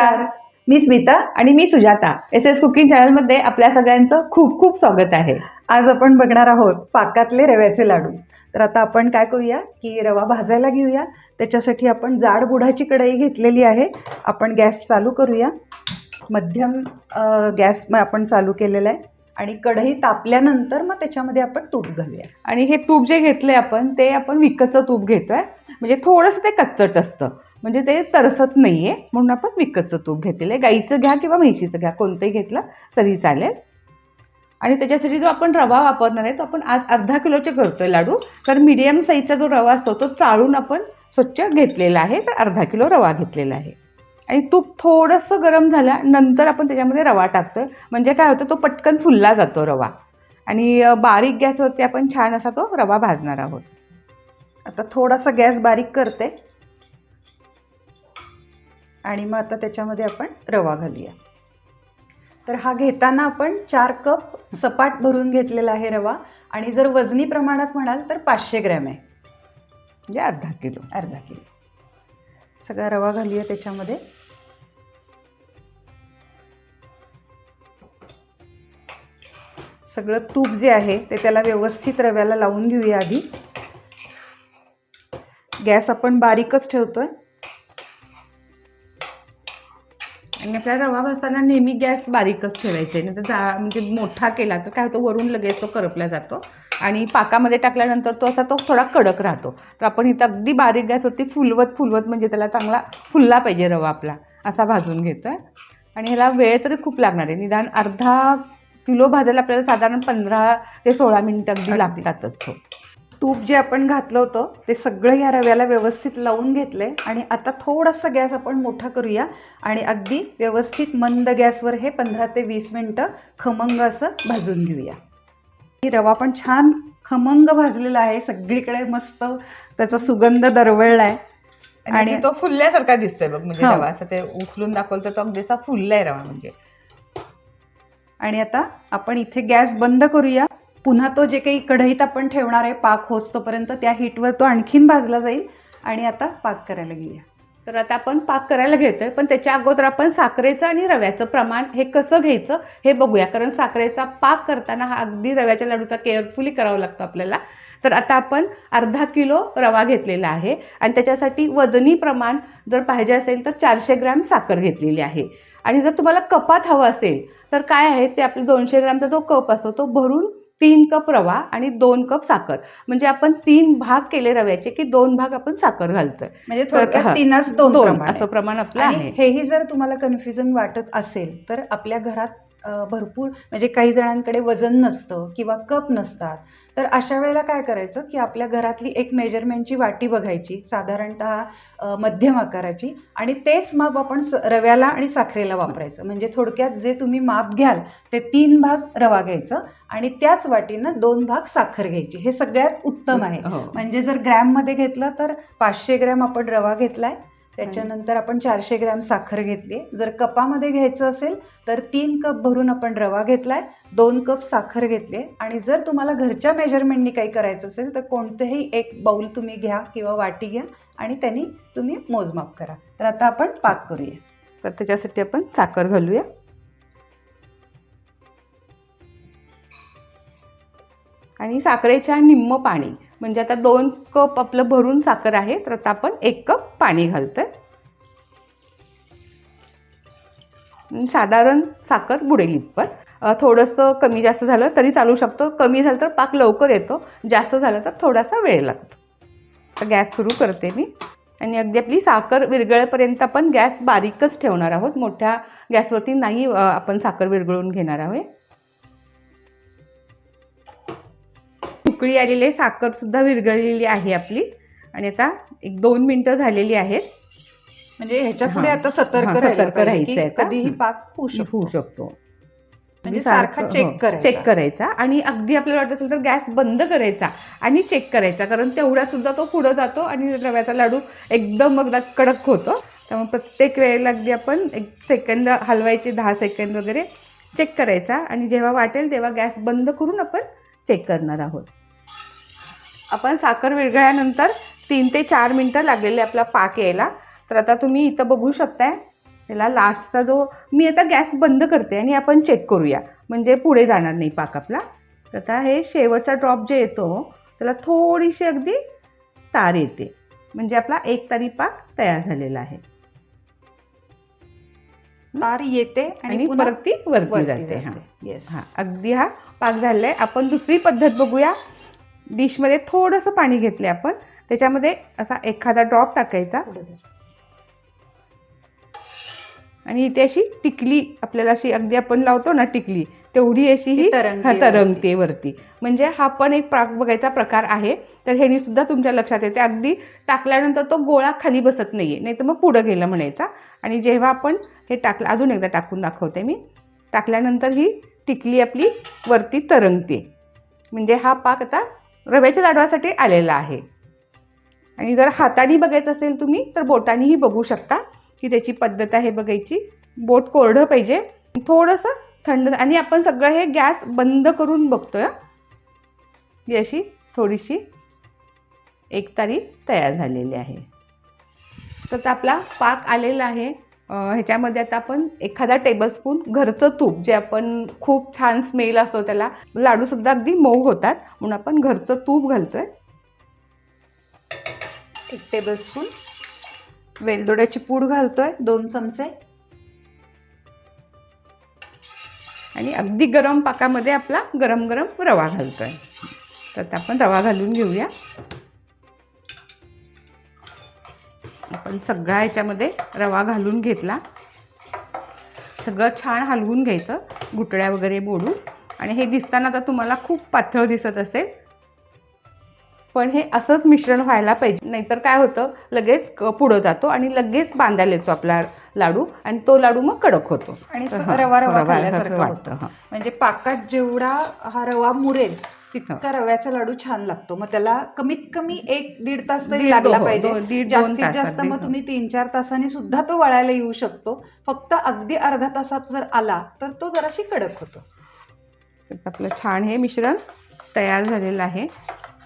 नमस्कार. मी स्मिता आणि मी सुजाता. एस एस कुकिंग चॅनलमध्ये आपल्या सगळ्यांचं खूप खूप स्वागत आहे. आज आपण बघणार आहोत पाकातले रव्याचे लाडू. तर आता आपण काय करूया की रवा भाजायला घेऊया. त्याच्यासाठी आपण जाड बुढाची कढई घेतलेली आहे. आपण गॅस चालू करूया. मध्यम गॅस मग आपण चालू केलेला आहे. आणि कढई तापल्यानंतर मग त्याच्यामध्ये आपण तूप घालूया. आणि हे तूप जे घेतलंय आपण ते आपण विकतचं तूप घेतोय. म्हणजे थोडंसं ते कच्चट असतं. म्हणजे ते तरसत नाही आहे म्हणून आपण विकतचं तूप घेतलेलं आहे. गाईचं घ्या किंवा म्हैशीचं घ्या कोणतंही घेतलं तरी चालेल. आणि त्याच्यासाठी जो आपण रवा वापरणार आहे तो आपण आज अर्धा किलोचे करतो आहे लाडू. तर मीडियम साईजचा जो रवा असतो तो चाळून आपण स्वच्छ घेतलेला आहे तर अर्धा किलो रवा घेतलेला आहे. आणि तूप थोडंसं गरम झाल्यानंतर आपण त्याच्यामध्ये रवा टाकतोय. म्हणजे काय होतं तो पटकन फुलला जातो रवा. आणि बारीक गॅसवरती आपण छान असा तो रवा भाजणार आहोत. आता थोडासा गॅस बारीक करते. आणि मग आता त्याच्यामध्ये आपण रवा घालूया. तर हा घेताना आपण चार कप सपाट भरून घेतलेला आहे रवा. आणि जर वजनी प्रमाणात म्हणाल तर पाचशे ग्रॅम आहे. म्हणजे अर्धा किलो. अर्धा किलो. सगळा रवा घालूया त्याच्यामध्ये. सगळं तूप जे आहे ते त्याला व्यवस्थित रव्याला लावून घेऊया आधी. गॅस आपण बारीकच ठेवतोय. आणि आपल्याला रवा भाजताना नेहमी गॅस बारीकच ठेवायचा आहे नाही तर जा म्हणजे मोठा केला तर काय होतं वरून लगेच तो करपला जातो. आणि पाकामध्ये टाकल्यानंतर तो असा तो थोडा कडक राहतो. तर आपण इथं अगदी बारीक गॅसवरती फुलवत फुलवत म्हणजे त्याला चांगला फुलला पाहिजे रवा आपला असा भाजून घेतोय. आणि ह्याला वेळ तरी खूप लागणार आहे. निदान अर्धा किलो भाजायला आपल्याला साधारण पंधरा ते सोळा मिनिटं अगदी अगदी. लागतातच हो. तूप जे आपण घातलं होतं ते सगळं या रव्याला व्यवस्थित लावून घेतलंय. आणि आता थोडासा गॅस आपण मोठा करूया. आणि अगदी व्यवस्थित मंद गॅसवर हे पंधरा ते वीस मिनटं खमंग असं भाजून घेऊया. ही रवा पण छान खमंग भाजलेला आहे. सगळीकडे मस्त त्याचा सुगंध दरवळला आहे आणि तो फुलल्यासारखा दिसतोय बघ म्हणजे हो. रवा. असं ते उचलून दाखवलं तर तो अगदी असा फुललाय रवा म्हणजे. आणि आता आपण इथे गॅस बंद करूया. पुन्हा तो जे काही कढईत आपण ठेवणार आहे पाक होसतोपर्यंत त्या हीटवर तो आणखीन भाजला जाईल. आणि आता पाक करायला घेऊया तर आता आपण पाक करायला घेतोय पण त्याच्या अगोदर आपण साखरेचं आणि रव्याचं प्रमाण हे कसं घ्यायचं हे बघूया. कारण साखरेचा पाक करताना हा अगदी रव्याच्या लाडूचा केअरफुली करावा लागतो आपल्याला. तर आता आपण अर्धा किलो रवा घेतलेला आहे. आणि त्याच्यासाठी वजनी प्रमाण जर पाहिजे असेल तर चारशे ग्रॅम साखर घेतलेली आहे. आणि जर तुम्हाला कपात हवं असेल तर काय आहे ते आपले दोनशे ग्रॅमचा जो कप असतो तो भरून तीन कप रवा आणि दोन कप साखर म्हणजे आपण तीन भाग केले रव्याचे की दोन भाग आपण साखर घालतोय म्हणजे थोडक्यात. तीनच दोन असं. प्रमाण आपलं आहे हेही जर तुम्हाला कन्फ्युजन वाटत असेल तर आपल्या घरात भरपूर म्हणजे काही जणांकडे वजन नसतं किंवा कप नसतात. तर अशा वेळेला काय करायचं की आपल्या घरातली एक मेजरमेंटची वाटी बघायची साधारणतः मध्यम आकाराची आणि तेच माप आपण स- रव्याला आणि साखरेला वापरायचं. म्हणजे थोडक्यात जे तुम्ही माप घ्याल ते तीन भाग रवा घ्यायचं आणि त्याच वाटीनं दोन भाग साखर घ्यायची. हे सगळ्यात उत्तम आहे. हो. म्हणजे जर ग्रॅममध्ये घेतलं तर पाचशे ग्रॅम आपण रवा घेतलाय त्याच्यानंतर आपण चारशे ग्रॅम साखर घेतली जर कपामध्ये घ्यायचं असेल तर तीन कप भरून आपण रवा घेतलाय दोन कप साखर घेतली आणि जर तुम्हाला घरच्या मेजरमेंटनी काही करायचं असेल तर कोणतेही एक बाऊल तुम्ही घ्या किंवा वाटी घ्या आणि त्यांनी तुम्ही मोजमाप करा. तर आता आपण पाक करूया. तर त्याच्यासाठी आपण साखर घालूया. आणि साखरेच्या निम्म पाणी म्हणजे आता दोन कप आपलं भरून साखर आहे तर आता आपण एक कप पाणी घालतोय. आहे साधारण साखर बुडेल इतपत. थोडंसं कमी जास्त झालं तरी चालू शकतो. कमी झालं तर पाक लवकर येतो. जास्त झालं तर थोडासा वेळ लागतो. गॅस सुरू करते मी. आणि अगदी आपली साखर विरघळेपर्यंत आपण गॅस बारीकच ठेवणार आहोत. मोठ्या गॅसवरती नाही आपण साखर विरघळून घेणार आहोत. उकळी आलेली आहे साखरसुद्धा विरघळलेली आहे आपली आणि आता एक दोन मिनटं झालेली आहेत म्हणजे ह्याच्या पुढे. आता सतर्क सतर्क राहायचं. कधीही हं. पाक होऊ शकतो म्हणजे सारखा करायचा. चेक करायचा आणि अगदी आपल्याला वाटत असेल तर गॅस बंद करायचा आणि चेक करायचा कारण तेवढ्यात सुद्धा तो पुढं जातो आणि रव्याचा लाडू एकदम अगदा कडक होतो त्यामुळे प्रत्येक वेळेला अगदी आपण एक सेकंद हलवायचे दहा सेकंद वगैरे चेक करायचा आणि जेव्हा वाटेल तेव्हा गॅस बंद करून आपण चेक करणार आहोत आपण साखर विरघळल्यानंतर तीन ते चार मिनटं लागलेले आपला पाक यायला. तर आता तुम्ही इथं बघू शकताय त्याला लास्टचा जो मी आता गॅस बंद करते आणि आपण चेक करूया. म्हणजे पुढे जाणार नाही पाक आपला. तर आता हे शेवटचा ड्रॉप जे येतो त्याला थोडीशी अगदी तार येते. म्हणजे आपला एक तारी पाक तयार झालेला आहे. तार येते आणि परत ती वरती जाते हां. येस हां अगदी हा पाक झालेला आहे. आपण दुसरी पद्धत बघूया. डिशमध्ये थोडंसं पाणी घेतले आपण. त्याच्यामध्ये असा एखादा ड्रॉप टाकायचा. आणि इथे अशी टिकली आपल्याला अशी अगदी आपण लावतो ना टिकली तेवढी अशी ही तरंगते वरती. म्हणजे हा पण एक पाक बघायचा प्रकार आहे. तर ह्यानी सुद्धा तुमच्या लक्षात येते. अगदी टाकल्यानंतर तो गोळा खाली बसत नाहीये. नाही तर मग पुढं गेलं म्हणायचा. आणि जेव्हा आपण हे टाकलं अजून एकदा टाकून दाखवते मी. टाकल्यानंतर ही टिकली आपली वरती तरंगते. म्हणजे हा पाक आता रव्याच्या लाडवासाठी आलेला आहे. आणि जर हाताने बघायचं असेल तुम्ही तर बोटानेही बघू शकता की त्याची पद्धत आहे बघायची. बोट कोरडं पाहिजे. थोडंसं थंड आणि आपण सगळं हे गॅस बंद करून बघतोय. ही अशी थोडीशी एक तारी तयार झालेली आहे. तर आपला पाक आलेला आहे. ह्याच्यामध्ये आता आपण एखादा टेबलस्पून घरचं तूप जे आपण खूप छान स्मेल असतो त्याला लाडूसुद्धा अगदी मऊ होतात. म्हणून आपण घरचं तूप घालतो आहे एक टेबलस्पून वेलदोड्याची पूड घालतो आहे दोन चमचे. आणि अगदी गरम पाकामध्ये आपला गरम गरम रवा घालतो आहे तर आपण रवा घालून घेऊया. आपण सगळा याच्यामध्ये रवा घालून घेतला. सगळं छान हलवून घ्यायचं गुटळ्या वगैरे मोडून. आणि हे दिसताना आता तुम्हाला खूप पातळ दिसत असेल. पण हे असंच मिश्रण व्हायला पाहिजे. नाहीतर काय होतं लगेच पुढं जातो आणि लगेच बांधायला येतो आपला लाडू आणि तो लाडू मग कडक होतो. आणि रवा रवा वाटतं. म्हणजे पाकात जेवढा हा रवा मुरेल तितका रव्याचा लाडू छान लागतो. मग त्याला कमीत कमी एक दीड तास तरी लागला हो, पाहिजे. जास्तीत जास्त मग तुम्ही तीन चार तासांनी सुद्धा तो वळायला येऊ शकतो. फक्त अगदी अर्धा तासात जर आला तर तो जराशी कडक होतो. आपलं छान हे मिश्रण तयार झालेलं आहे.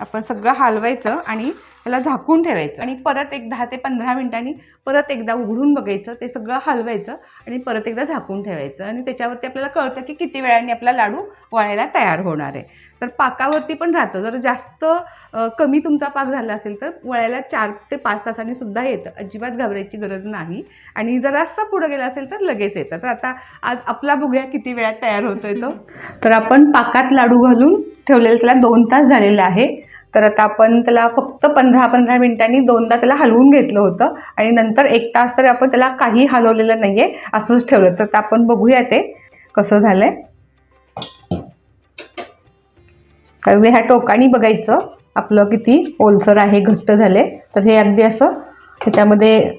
आपण सगळं हलवायचं आणि त्याला झाकून ठेवायचं. आणि परत एक दहा ते पंधरा मिनिटांनी परत एकदा उघडून बघायचं ते सगळं हलवायचं आणि परत एकदा झाकून ठेवायचं. आणि त्याच्यावरती आपल्याला कळतं की किती वेळाने आपला लाडू वळायला तयार होणार आहे. तर पाकावरती पण राहतं. जर जास्त कमी तुमचा पाक झाला असेल तर वळायला चार ते पाच तासांनी सुद्धा येतं. अजिबात घाबरायची गरज नाही. आणि जर असं पुढं गेलं असेल तर लगेच येतं. तर आता आज आपला बघूया किती वेळात तयार होतोय तो. तर आपण पाकात लाडू घालून ठेवलेलं त्याला दोन तास झालेलं आहे. तर आता आपण त्याला फक्त पंधरा पंधरा मिनिटांनी दोनदा त्याला हलवून घेतलं होतं आणि नंतर एक तास तर आपण त्याला काही हलवलेलं नाही आहे असंच ठेवलं. तर आता आपण बघूया ते कसं झालं आहे अगदी ह्या टोकानी बघायचं आपलं किती ओलसर आहे घट्ट झाले. तर हे अगदी असं ह्याच्यामध्ये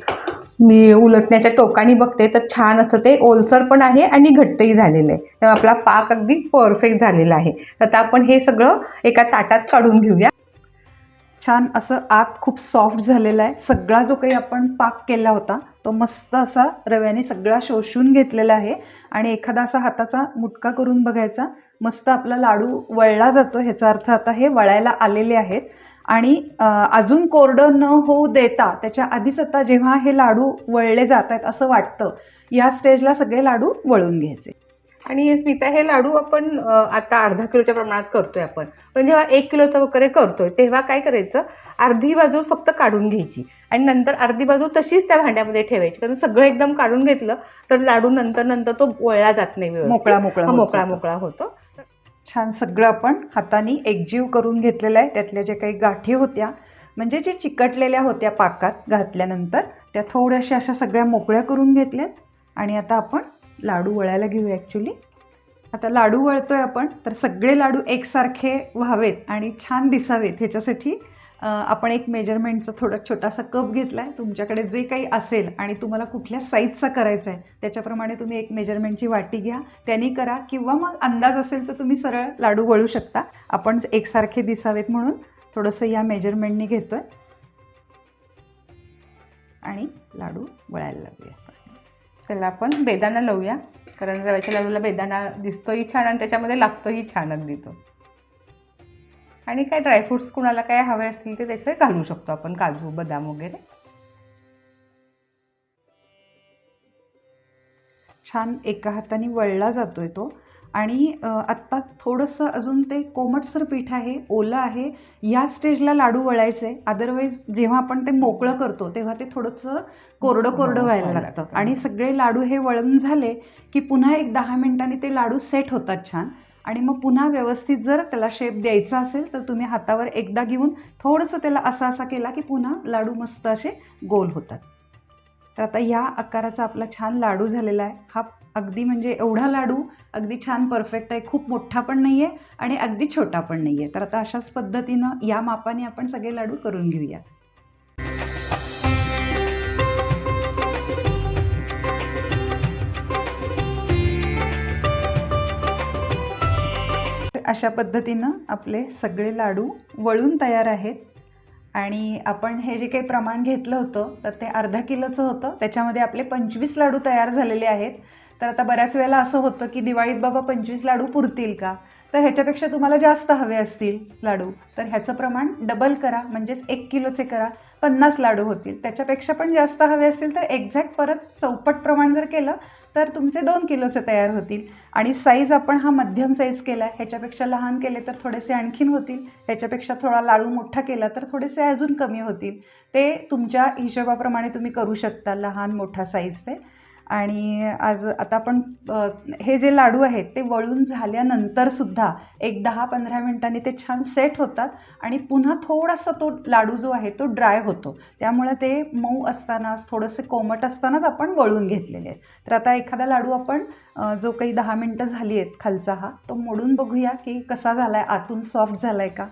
मी उलटण्याच्या टोकाने बघते तर छान असं ते ओलसर पण आहे आणि घट्टही झालेलं आहे. त्यामुळे आपला पाक अगदी परफेक्ट झालेला आहे. तर आता आपण हे सगळं एका ताटात काढून घेऊया. छान असं आत खूप सॉफ्ट झालेला आहे. सगळा जो काही आपण पाक केला होता तो मस्त असा रव्याने सगळा शोषून घेतलेला आहे. आणि एखादा असा हाताचा मुटका करून बघायचा मस्त आपला लाडू वळला जातो ह्याचा अर्थ आता हे वळायला आलेले आहेत. आणि अजून कोरडं न होऊ देता त्याच्या आधीच आता जेव्हा हे लाडू वळले जात आहेत असं वाटतं या स्टेजला सगळे लाडू वळून घ्यायचे. आणि स्मिता हे लाडू आपण आता अर्धा किलोच्या प्रमाणात करतोय आपण. पण जेव्हा एक किलोचं वगैरे करतोय तेव्हा काय करायचं? अर्धी बाजू फक्त काढून घ्यायची. आणि नंतर अर्धी बाजू तशीच त्या भांड्यामध्ये ठेवायची. कारण सगळं एकदम काढून घेतलं तर लाडू नंतर नंतर तो वळला जात नाही. मोकळा मोकळा हा, मोकळा. मोकळा होतो. छान सगळं आपण हाताने एकजीव करून घेतलेलं आहे. त्यातल्या ज्या काही गाठी होत्या म्हणजे जे चिकटलेल्या होत्या पाकात घातल्यानंतर त्या थोड्याशा अशा सगळ्या मोकळ्या करून घेतल्यात. आणि आता आपण लाडू वळायला घेऊ ॲक्च्युली आता लाडू वळतो आहे आपण तर सगळे लाडू एकसारखे व्हावेत आणि छान दिसावेत. ह्याच्यासाठी आपण एक मेजरमेंटचा थोडा छोटासा कप घेतला आहे तुमच्याकडे जे काही असेल आणि तुम्हाला कुठल्या साईजचा करायचा आहे त्याच्याप्रमाणे तुम्ही एक मेजरमेंटची वाटी घ्या. त्यांनी करा किंवा मग अंदाज असेल तर तुम्ही सरळ लाडू वळू शकता. आपण एकसारखे दिसावेत म्हणून थोडंसं या मेजरमेंटनी घेतो आहे आणि लाडू वळायला लागूया. त्याला आपण बेदाणा लावूया. कारण रव्याच्या लाडूला बेदाणा दिसतोही छान आणि त्याच्यामध्ये लागतोही छान अगदी तो. आणि काय ड्रायफ्रुट्स कुणाला काय हवे असतील ते त्याच्यात घालू शकतो आपण काजू बदाम वगैरे. छान एका हाताने वळला जातोय तो. आणि आत्ता थोडंसं अजून ते कोमटसर पीठ आहे ओलं आहे या स्टेजला लाडू वळायचे. अदरवाईज जेव्हा आपण ते मोकळं करतो तेव्हा ते थोडंसं कोरडं कोरडं व्हायला लागतं. आणि सगळे लाडू हे वळून झाले की पुन्हा एक दहा मिनिटांनी ते लाडू सेट होतात छान. आणि मग पुन्हा व्यवस्थित जर त्याला शेप द्यायचा असेल तर तुम्ही हातावर एकदा घेऊन थोडंसं त्याला असा असा केला की पुन्हा लाडू मस्त असे गोल होतात. तर आता या आकाराचा आपला छान लाडू झालेला आहे. हा अगदी म्हणजे एवढा लाडू अगदी छान परफेक्ट आहे. खूप मोठा पण नाही आहे आणि अगदी छोटा पण नाही आहे तर आता अशाच पद्धतीनं या मापाने आपण सगळे लाडू करून घेऊया. तर अशा पद्धतीनं आपले सगळे लाडू वळून तयार आहेत. आणि आपण हे जे काही प्रमाण घेतलं होतं तर ते अर्धा किलोचं होतं. त्याच्यामध्ये आपले पंचवीस लाडू तयार झालेले आहेत. तर आता बऱ्याच वेळेला असं होतं की दिवाळीत बाबा पंचवीस लाडू पुरतील का? तर ह्याच्यापेक्षा तुम्हाला जास्त हवे असतील लाडू. तर ह्याचं प्रमाण डबल करा म्हणजेच एक किलोचे करा. पन्नास लाडू होतील. त्याच्यापेक्षा पण जास्त हवे असतील तर एक्झॅक्ट परत चौपट प्रमाण जर केलं तर तुमचे दोन किलोचे तयार होतील. आणि साईज आपण हा मध्यम साईज केला आहे ह्याच्यापेक्षा लहान केले तर थोडेसे आणखीन होतील. ह्याच्यापेक्षा थोडा लाडू मोठा केला तर थोडेसे अजून कमी होतील. ते तुमच्या हिशोबाप्रमाणे तुम्ही करू शकता लहान मोठा साईज ते. आणि आज आता आपण हे जे लाडू आहेत ते वळून झाल्यानंतर सुद्धा एक दहा पंधरा मिनिटांनी ते छान सेट होतात आणि पुन्हा थोडासा तो लाडू जो आहे तो ड्राय होतो. त्यामुळे ते मऊ असतानाच थोडंसे कोमट असतानाच आपण वळून घेतलेले आहेत. तर आता एखादा लाडू आपण जो काही दहा मिनटं झाली आहेत खालचा हा तो मोडून बघूया की कसा झाला आहे आतून सॉफ्ट झाला आहे का?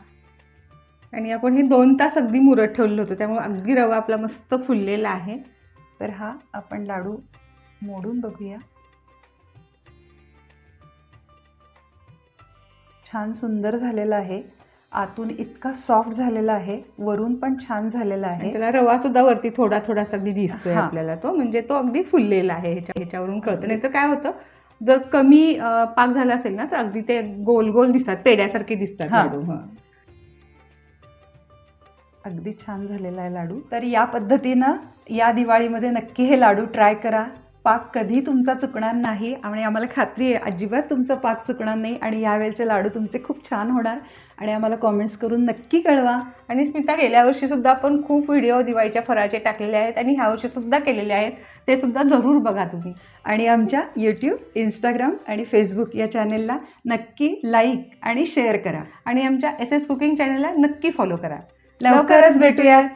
आणि आपण हे दोन तास अगदी मुरत ठेवलं होतं त्यामुळे अगदी रवा आपला मस्त फुललेला आहे. तर हा आपण लाडू मोडून बघूया. छान सुंदर झालेला आहे. आतून इतका सॉफ्ट झालेला आहे. वरून पण छान झालेला आहे. त्याला रवा सुद्धा वरती थोडा थोडासा अगदी दिसतोय. आपल्याला तो. म्हणजे तो अगदी फुललेला आहे. ह्याच्या ह्याच्यावरून कळतं. नाहीतर काय होतं जर कमी पाक झाला असेल ना तर अगदी ते गोल गोल दिसतात. पेड्यासारखे दिसतात. लाडू. अगदी छान झालेला आहे लाडू. तर या पद्धतीनं या दिवाळीमध्ये नक्की हे लाडू ट्राय करा. पाक कधी तुमचा चुकणार नाही आणि आम्हाला खात्री आहे अजिबात तुमचा पाक चुकणार नाही आणि यावेळेचे लाडू तुमचे खूप छान होणार आणि आम्हाला कॉमेंट्स करून नक्की कळवा. आणि स्मिता गेल्या वर्षीसुद्धा आपण खूप व्हिडिओ दिवाळीच्या फराचे टाकलेले आहेत आणि ह्या वर्षी सुद्धा केलेले आहेत. ते सुद्धा जरूर बघा तुम्ही. आणि आमच्या यूट्यूब इंस्टाग्राम आणि फेसबुक या चॅनेलला नक्की लाईक आणि शेअर करा. आणि आमच्या एस एस कुकिंग चॅनेलला नक्की फॉलो करा. लवकरच भेटूयात.